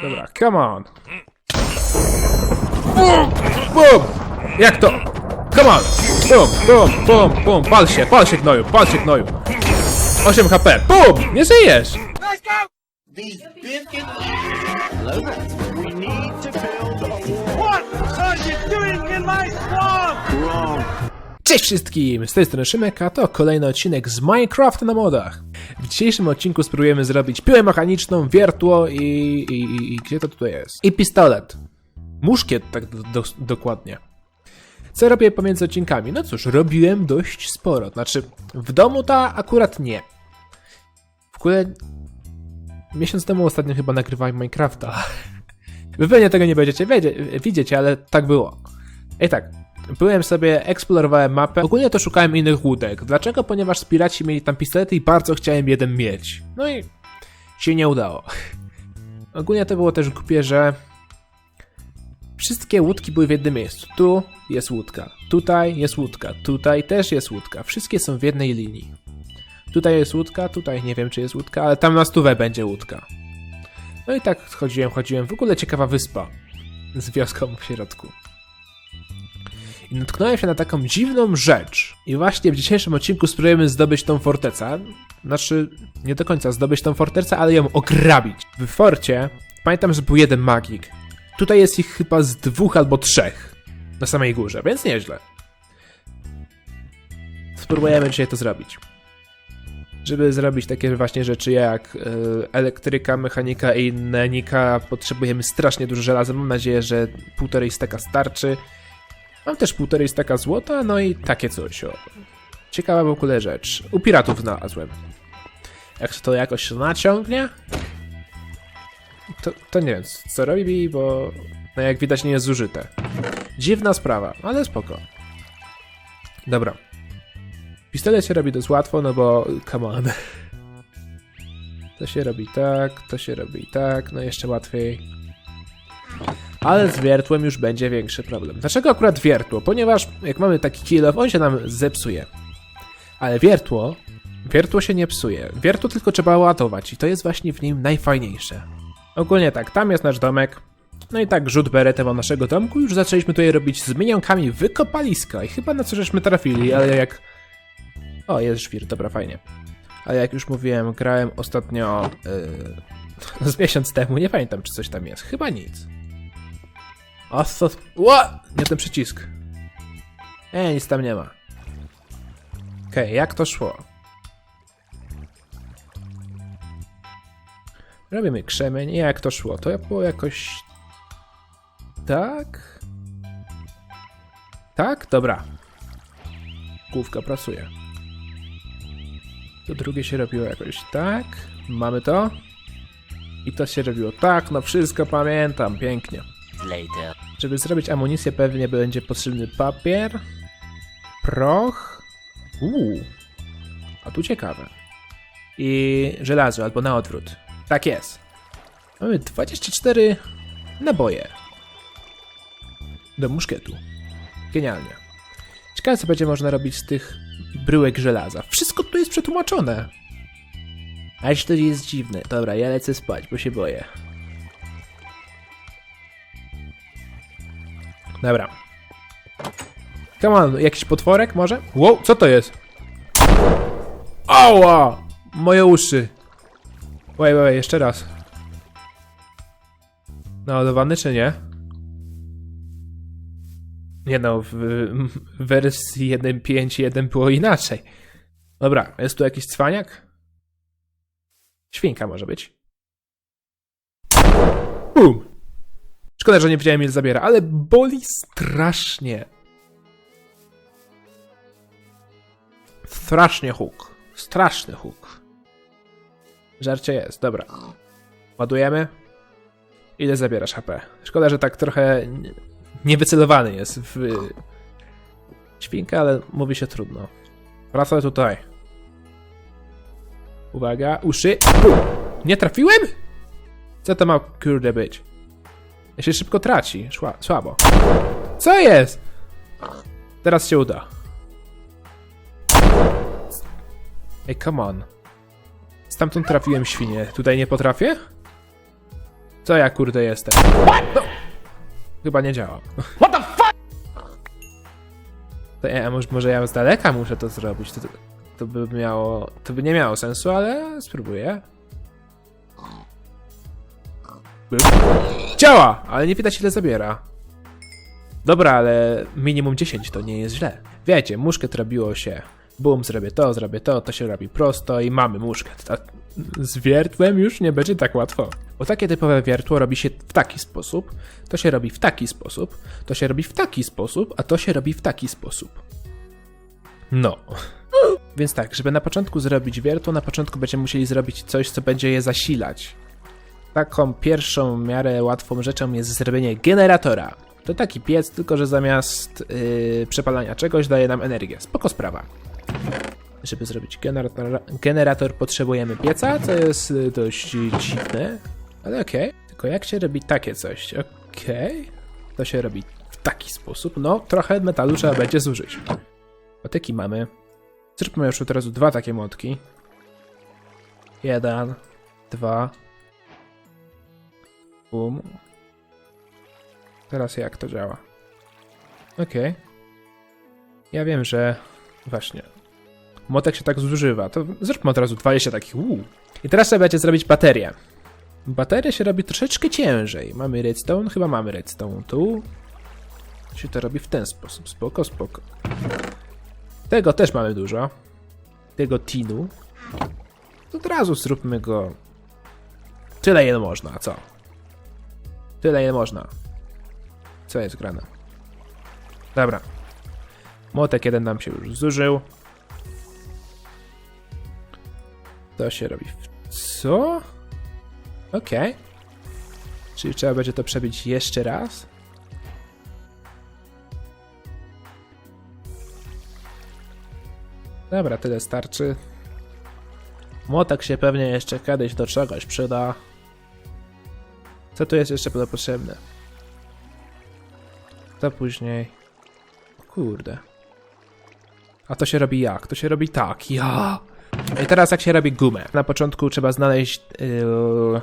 Dobra, come on. Bum! Bum! Jak to? Come on! Bum, bum, bum, bum. Pal się, pal się gnoju, pal się gnoju. 8 HP. Bum! Nie żyjesz! These biscuits. We need to build a What are you doing in my swamp? wrong. Cześć wszystkim! Z tej strony Szymek, a to kolejny odcinek z Minecraft na modach. W dzisiejszym odcinku spróbujemy zrobić piłę mechaniczną, wiertło i, i, i, i gdzie to tutaj jest? I pistolet. Muszkiet, tak do, do, dokładnie. Co robię pomiędzy odcinkami? No cóż, robiłem dość sporo. Znaczy, w domu to akurat nie. W ogóle miesiąc temu ostatnio chyba nagrywałem Minecrafta. Wy pewnie tego nie będziecie widzieć, ale tak było. I tak, byłem sobie, eksplorowałem mapę. Ogólnie to szukałem innych łódek. Dlaczego? Ponieważ piraci mieli tam pistolety i bardzo chciałem jeden mieć. No i się nie udało. Ogólnie to było też głupie, że wszystkie łódki były w jednym miejscu. Tu jest łódka, tutaj jest łódka, tutaj też jest łódka. Wszystkie są w jednej linii. Tutaj jest łódka, tutaj nie wiem czy jest łódka, ale tam na stówę będzie łódka. No i tak chodziłem, chodziłem. W ogóle ciekawa wyspa z wioską w środku. I natknąłem się na taką dziwną rzecz. I właśnie w dzisiejszym odcinku spróbujemy zdobyć tą fortecę. Znaczy, nie do końca zdobyć tą fortecę, ale ją ograbić. W forcie pamiętam, że był jeden magik. Tutaj jest ich chyba z dwóch albo trzech. Na samej górze, więc nieźle. Spróbujemy dzisiaj to zrobić. Żeby zrobić takie właśnie rzeczy jak e, elektryka, mechanika i inne nika, potrzebujemy strasznie dużo żelaza. Mam nadzieję, że półtorej steka starczy. Mam też półtorej staka złota, no i takie coś. O. Ciekawa w ogóle rzecz. U piratów znalazłem. Jak to jakoś naciągnie? To, to nie wiem, co robi, bo no jak widać nie jest zużyte. Dziwna sprawa, ale spoko. Dobra. Pistolet się robi dość łatwo, no bo come on. To się robi tak, to się robi tak, no jeszcze łatwiej. Ale z wiertłem już będzie większy problem. Dlaczego akurat wiertło? Ponieważ jak mamy taki kill on się nam zepsuje. Ale wiertło, wiertło się nie psuje. Wiertło tylko trzeba ładować i to jest właśnie w nim najfajniejsze. Ogólnie tak, tam jest nasz domek. No i tak, rzut beretem o naszego domku. Już zaczęliśmy tutaj robić z minionkami wykopaliska i chyba na co żeśmy trafili, ale jak... O, jest żwir, dobra, fajnie. Ale jak już mówiłem, grałem ostatnio... Yy, z miesiąc temu, nie pamiętam czy coś tam jest. Chyba nic. Co? Ła! Nie ten przycisk. E, nic tam nie ma. Okej, jak to szło? Robimy krzemień i jak to szło? To było jakoś... Tak? Tak? Dobra. Główka pracuje. To drugie się robiło jakoś tak. Mamy to. I to się robiło tak. No wszystko pamiętam. Pięknie. Later. Żeby zrobić amunicję pewnie będzie potrzebny papier, proch, uuu, a tu ciekawe, i żelazo albo na odwrót. Tak jest. Mamy 24 naboje do muszkietu. Genialnie. Ciekawe co będzie można robić z tych bryłek żelaza. Wszystko tu jest przetłumaczone. Aż to jest dziwne. Dobra, ja lecę spać, bo się boję. Dobra. Come on, jakiś potworek może? Wow, co to jest? Ała! Moje uszy. Wait, wait, jeszcze raz. Naładowany czy nie? Nie no, w, w wersji 1.5.1 było inaczej. Dobra, jest tu jakiś cwaniak? Świnka może być. Bum! Szkoda, że nie ile zabiera, ale boli strasznie. Strasznie huk. Straszny huk. Żarcie jest, dobra. Ładujemy. Ile zabierasz HP? Szkoda, że tak trochę nie- niewycelowany jest w świnkę, ale mówi się trudno. Wracaj tutaj. Uwaga, uszy. Nie trafiłem? Co to ma kurde być? Ja się szybko traci. Szła, słabo. Co jest? Teraz się uda. Ej, come on. Stamtąd trafiłem świnie. Tutaj nie potrafię? Co ja kurde jestem? No. Chyba nie działa. What the fuck? To ja, może, może ja z daleka muszę to zrobić. To, to, to by miało. To by nie miało sensu, ale spróbuję. Byk. Działa! Ale nie widać ile zabiera. Dobra, ale minimum 10 to nie jest źle. Wiecie, muszkiet robiło się. Bum, zrobię to, zrobię to, to się robi prosto i mamy muszkiet. A z wiertłem już nie będzie tak łatwo. Bo takie typowe wiertło robi się w taki sposób, to się robi w taki sposób, to się robi w taki sposób, a to się robi w taki sposób. No. Więc tak, żeby na początku zrobić wiertło, na początku będziemy musieli zrobić coś, co będzie je zasilać. Taką pierwszą w miarę łatwą rzeczą jest zrobienie generatora. To taki piec, tylko że zamiast yy, przepalania czegoś daje nam energię. Spoko sprawa. Żeby zrobić generator, generator potrzebujemy pieca, co jest y, dość dziwne, ale okej. Tylko jak się robi takie coś? Okej. To się robi w taki sposób. No, trochę metalu trzeba będzie zużyć. Motyki mamy. Zróbmy już od razu dwa takie młotki. Jeden, dwa. Bum. Teraz jak to działa? Okej. Ja wiem, że... Właśnie. Motek się tak zużywa. To zróbmy od razu 20 takich. Uu. I teraz trzeba będzie zrobić baterię. Bateria się robi troszeczkę ciężej. Mamy redstone? Chyba mamy redstone. Tu się to robi w ten sposób. Spoko, spoko. Tego też mamy dużo. Tego tinu. Od razu zróbmy go tyle ile można, co? Tyle ile można. Co jest grane? Dobra. Młotek jeden nam się już zużył. To się robi w co? Okej. Czyli trzeba będzie to przebić jeszcze raz. Dobra, tyle starczy. Młotek się pewnie jeszcze kiedyś do czegoś przyda. Co tu jest jeszcze potrzebne? To później. Kurde. A to się robi jak? To się robi tak. Ja. I teraz jak się robi gumę? Na początku trzeba znaleźć yy,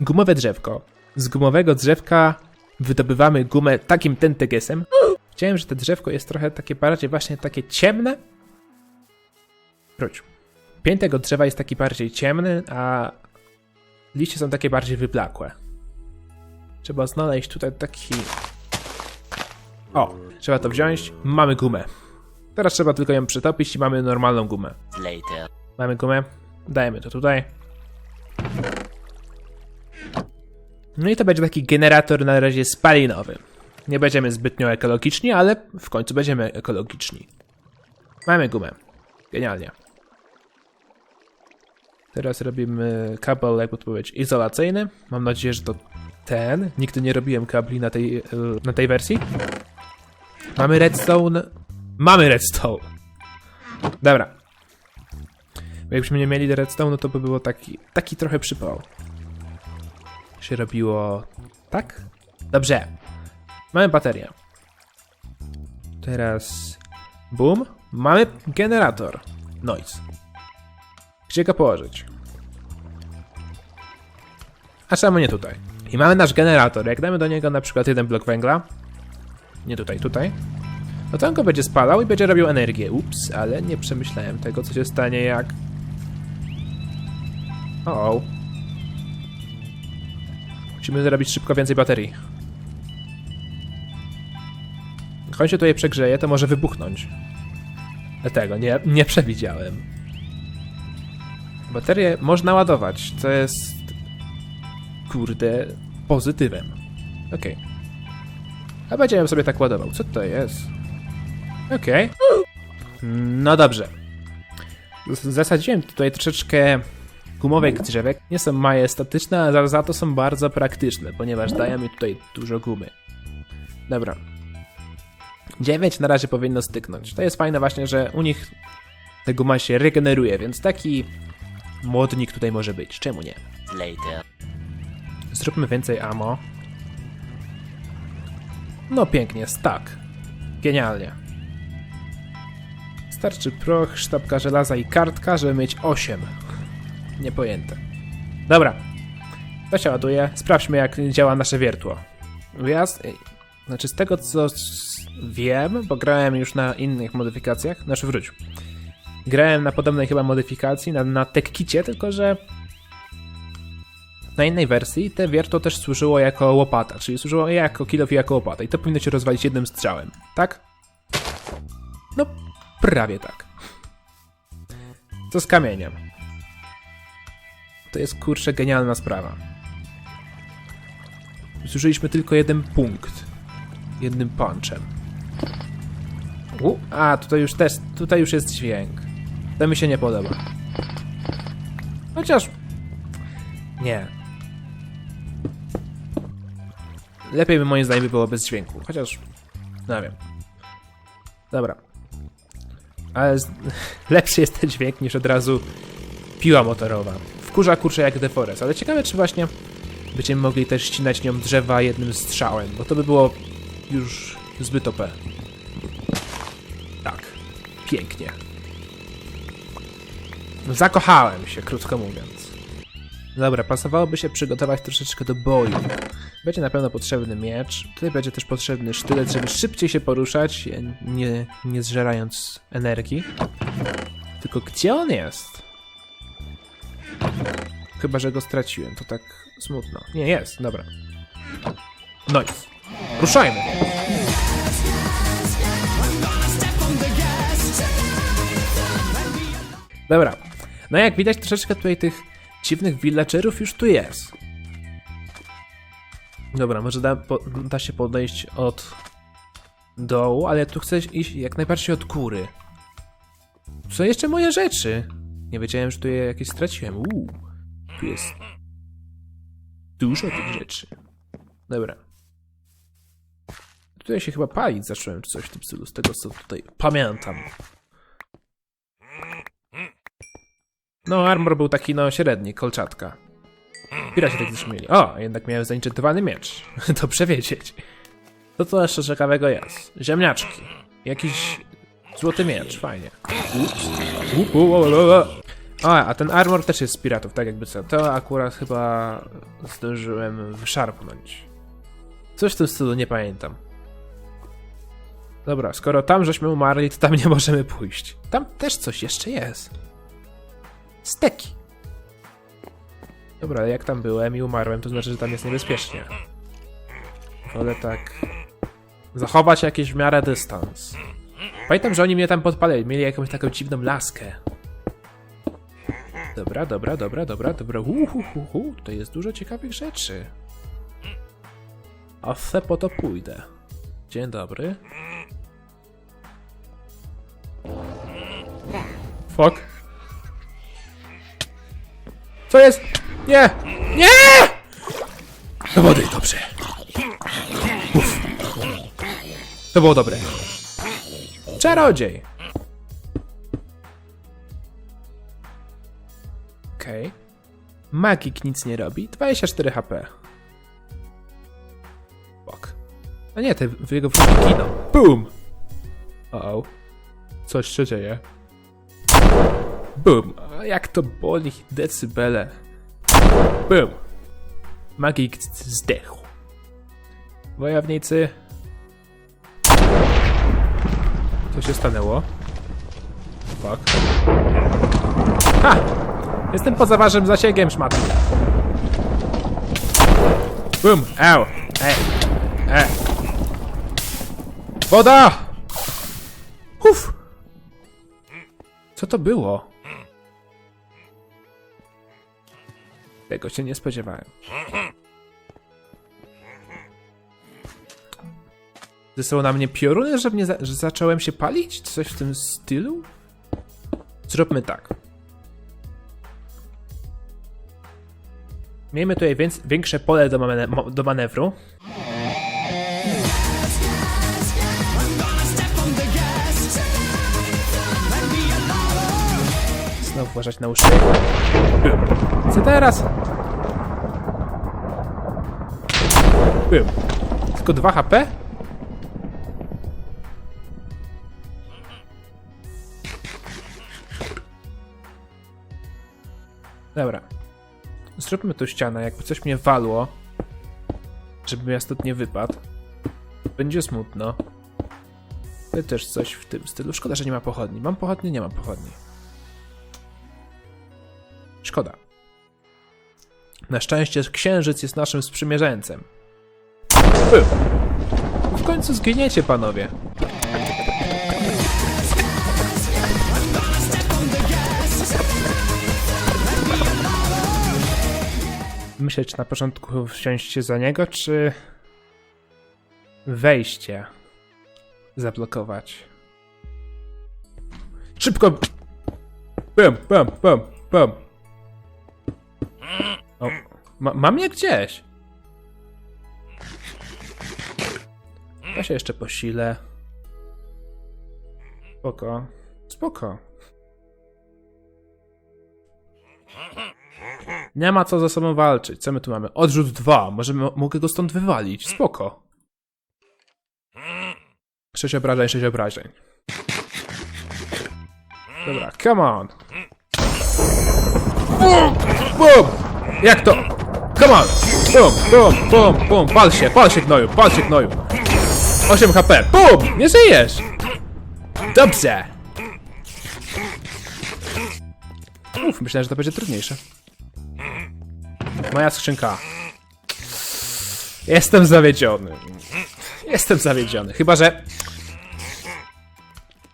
gumowe drzewko. Z gumowego drzewka wydobywamy gumę takim tentegesem. Widziałem, że to drzewko jest trochę takie bardziej właśnie takie ciemne. Wróć. Pień tego drzewa jest taki bardziej ciemny, a liście są takie bardziej wyblakłe. Trzeba znaleźć tutaj taki... O, trzeba to wziąć. Mamy gumę. Teraz trzeba tylko ją przetopić i mamy normalną gumę. Later. Mamy gumę. Dajemy to tutaj. No i to będzie taki generator na razie spalinowy. Nie będziemy zbytnio ekologiczni, ale w końcu będziemy ekologiczni. Mamy gumę. Genialnie. Teraz robimy kabel, jakby to powiedzieć, izolacyjny. Mam nadzieję, że to ten. Nigdy nie robiłem kabli na tej, e, na tej wersji. Mamy redstone. Mamy redstone. Dobra. Bo jakbyśmy nie mieli redstone, no to by było taki, taki trochę przypał. Się robiło tak? Dobrze. Mamy baterię. Teraz boom. Mamy generator. Noise. Gdzie go położyć? A czemu nie tutaj? I mamy nasz generator. Jak damy do niego na przykład jeden blok węgla, nie tutaj, tutaj, no to on go będzie spalał i będzie robił energię. Ups, ale nie przemyślałem tego, co się stanie jak... O. Musimy zrobić szybko więcej baterii. Jak on się tutaj przegrzeje, to może wybuchnąć. Dlatego nie, nie przewidziałem. Baterię można ładować, co jest... Kurde, pozytywem. Okej. A będziemy sobie tak ładował. Co to jest? Okej. No dobrze. Zasadziłem tutaj troszeczkę gumowych drzewek. Nie są majestatyczne, ale za, to są bardzo praktyczne, ponieważ dają mi tutaj dużo gumy. Dobra. 9 na razie powinno styknąć. To jest fajne właśnie, że u nich ta guma się regeneruje, więc taki modnik tutaj może być. Czemu nie? Later. Zróbmy więcej ammo. No pięknie, stack. Genialnie. Starczy proch, sztabka żelaza i kartka, żeby mieć 8. Niepojęte. Dobra. To się ładuje. Sprawdźmy, jak działa nasze wiertło. Ej, Znaczy, z tego co wiem, bo grałem już na innych modyfikacjach, znaczy wróć. Grałem na podobnej chyba modyfikacji, na, na Tekkicie, tylko że na innej wersji te wiertło też służyło jako łopata, czyli służyło jako kilof i jako łopata. I to powinno się rozwalić jednym strzałem, tak? No, prawie tak. Co z kamieniem? To jest kurczę genialna sprawa. Zużyliśmy tylko jeden punkt. Jednym punchem. U, a, tutaj już też, tutaj już jest dźwięk. To mi się nie podoba. Chociaż... Nie. Lepiej by moim zdaniem by było bez dźwięku. Chociaż... No wiem. Dobra. Ale z... lepszy jest ten dźwięk niż od razu piła motorowa. Wkurza kurczę jak deforest, ale ciekawe czy właśnie będziemy mogli też ścinać nią drzewa jednym strzałem, bo to by było już zbyt OP. Tak. Pięknie. Zakochałem się, krótko mówiąc. Dobra, pasowałoby się przygotować troszeczkę do boju. Będzie na pewno potrzebny miecz. Tutaj będzie też potrzebny sztylet, żeby szybciej się poruszać, nie, nie zżerając energii. Tylko gdzie on jest? Chyba, że go straciłem, to tak smutno. Nie, jest, dobra. No ruszajmy! Dobra. No jak widać, troszeczkę tutaj tych dziwnych villagerów już tu jest. Dobra, może da, po, da się podejść od dołu, ale tu chcę iść jak najbardziej od góry. Są jeszcze moje rzeczy. Nie wiedziałem, że tu je jakieś straciłem. Uuu, tu jest dużo tych rzeczy. Dobra. Tutaj się chyba palić zacząłem, czy coś w tym stylu, z tego co tutaj pamiętam. No, armor był taki, no, średni, kolczatka. Piraci tak też mieli. O, jednak miałem zainczentowany miecz. Dobrze wiedzieć. To co jeszcze ciekawego jest? Ziemniaczki. Jakiś złoty miecz, fajnie. Ups. O, a ten armor też jest z piratów, tak jakby co. To akurat chyba zdążyłem wyszarpnąć. Coś w tym stylu, nie pamiętam. Dobra, skoro tam żeśmy umarli, to tam nie możemy pójść. Tam też coś jeszcze jest. Steki. Dobra, ale jak tam byłem i umarłem, to znaczy, że tam jest niebezpiecznie. Wolę tak... Zachować jakiś w miarę dystans. Pamiętam, że oni mnie tam podpalili, mieli jakąś taką dziwną laskę. Dobra, dobra, dobra, dobra, dobra. Uhuhuhu, tutaj jest dużo ciekawych rzeczy. A se po to pójdę. Dzień dobry. Fuck. Co jest? Nie! Nie! Do wody, dobrze. Uf. To było dobre. Czarodziej. Okej. Magik nic nie robi. 24 HP. Fuck. A nie, te w jego giną. Boom! O, -o. Coś się dzieje. Boom! A jak to boli decybele. Boom! Magik zdechł. Wojownicy. Co się stanęło? Fuck. Ha! Jestem poza waszym zasięgiem, szmaty. Bum! Au! E! E! Woda! Uf! Co to było? Tego się nie spodziewałem. Zostało na mnie pioruny, że, mnie za że zacząłem się palić? Coś w tym stylu? Zróbmy tak. Miejmy tutaj więc, większe pole do, mane mo- do manewru. Znowu uważać na uszy. Co teraz? Bym. Tylko 2 HP? Dobra. zróbmy tu ścianę, jakby coś mnie walło, żebym ja stąd nie wypadł. Będzie smutno. To też coś w tym stylu. Szkoda, że nie ma pochodni. Mam pochodnie? Nie mam pochodni. Szkoda. Na szczęście księżyc jest naszym sprzymierzeńcem. W końcu zginiecie, panowie. Myślę, czy na początku wsiąść się za niego, czy wejście zablokować. Szybko! Bum, bum, bum, bum. O, ma, mam je gdzieś. Ja się jeszcze posilę. Spoko. Spoko. Nie ma co ze sobą walczyć. Co my tu mamy? Odrzut 2. Możemy, mogę go stąd wywalić. Spoko. 6 obrażeń, 6 obrażeń. Dobra, come on. Bum! Bum! Jak to? Come on! Bum, bum, bum, bum. Pal się, pal się gnoju, pal się gnoju. 8 HP. Bum! Nie żyjesz! Dobrze! Uf, myślałem, że to będzie trudniejsze. Moja skrzynka. Jestem zawiedziony. Jestem zawiedziony. Chyba, że.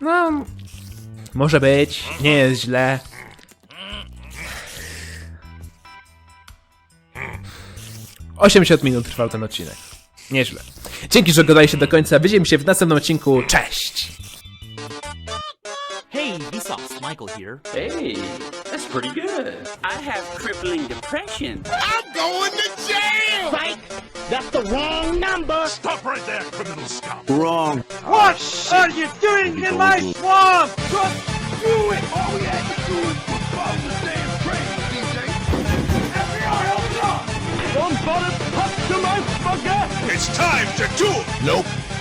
No. Może być. Nie jest źle. Osiemdziesiąt minut trwał ten odcinek. Nieźle. Dzięki, że oglądaliście do końca. Widzimy się w następnym odcinku. Cześć! Hey, Vsauce, Michael here. Hey, that's pretty good. I have crippling depression. I'm going to jail! Psych! That's the wrong number! Stop right there, criminal scum. Wrong. What are you doing in my swamp? Just do it. All we had to do was bottom up to my! It's time to duel! Nope.